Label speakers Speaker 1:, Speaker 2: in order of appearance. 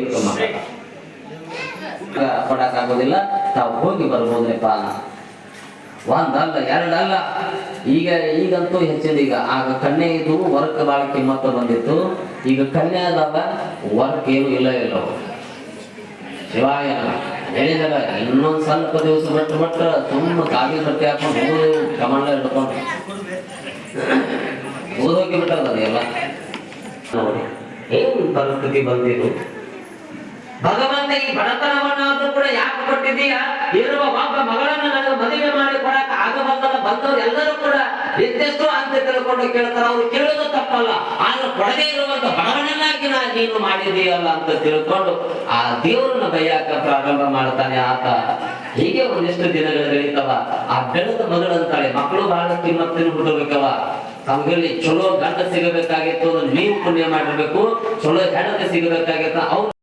Speaker 1: ಮಾತಾಡ. ಕೊಡಕ್ಕಾಗೋದಿಲ್ಲ ತಾವು ಹೋಗಿ ಬರ್ಬೋದ್ರಿಪ್ಪ. ಒಂದಲ್ಲ, ಎರಡಲ್ಲ. ಈಗ, ಈಗಂತೂ ಹೆಚ್ಚಿದೆ ಈಗ. ಆಗ ಕನ್ಯೆ ಇದು ವರ್ಕ್ ಭಾಳ ಕಿಮ್ಮತ್ತು ಬಂದಿತ್ತು. ಈಗ ಕನ್ಯೆ ಆದಾಗ ವರ್ಕ್ ಏನು ಇಲ್ಲ ಇಲ್ಲ ಶಿವಾಯ ಹೇಳಿದಾಗ ಇನ್ನೊಂದು ಸ್ವಲ್ಪ ದಿವಸ ಬಿಟ್ಟು ಬಿಟ್ಟು ತುಂಬ ಕಾಗಿ ಬಟ್ಟೆ ಹಾಕೊಂಡು ಹೋಗೋದು ಕಮಂಡ ಹಿಡ್ಕೊಂಡು. ಬಿಟ್ಟದ ಅದೆಲ್ಲ. ಏನು ಪರಿಸ್ಥಿತಿ ಬಂದಿರು ಭಗವಂತ ಈ ಬಡತನವನ್ನಾದ್ರೂ ಕೂಡ ಯಾಕೆ ಕೊಟ್ಟಿದ್ದೀಯ? ಇರುವ ಒಬ್ಬ ಮಗಳನ್ನು ನನಗೆ ಮದುವೆ ಮಾಡಿ ಕೊಡಕ್ ಆಗಬಲ್ಲ ಬಂದವರು ಎಲ್ಲರೂ ಕೂಡ ಎಂತೆಷ್ಟು ಅಂತ ತಿಳ್ಕೊಂಡು ಕೇಳ್ತಾರೆ. ಅವ್ರು ಕೇಳೋದು ತಪ್ಪಲ್ಲ. ಆದ್ರೆ ಕೊಡದೇ ಇರುವಂತ ಬಡವನನ್ನಾಗಿ ನಾ ನೀನು ಮಾಡಿದೀಯಲ್ಲ ಅಂತ ತಿಳ್ಕೊಂಡು ಆ ದೇವರನ್ನ ಬೈಯಾಕ ಪ್ರಾರಂಭ ಮಾಡ್ತಾನೆ ಆತ. ಹೀಗೆ ಒಂದಿಷ್ಟು ದಿನಗಳು ಬೆಳೀತವ ಆ ಬೆಳೆದ ಮಗಳಂತಾಳೆ, ಮಕ್ಕಳು ಬಹಳ ಕಿಮ್ಮತ್ತಿನ ಹುಟ್ಟಬೇಕವ ತಮಗಲ್ಲಿ ಚಲೋ ಗಂಡ ಸಿಗಬೇಕಾಗಿತ್ತು ನೀವು ಪುಣ್ಯ ಮಾಡಿರ್ಬೇಕು, ಚಲೋ ಹೆಣತೆ ಸಿಗಬೇಕಾಗಿತ್ತು. ಅವ್ರು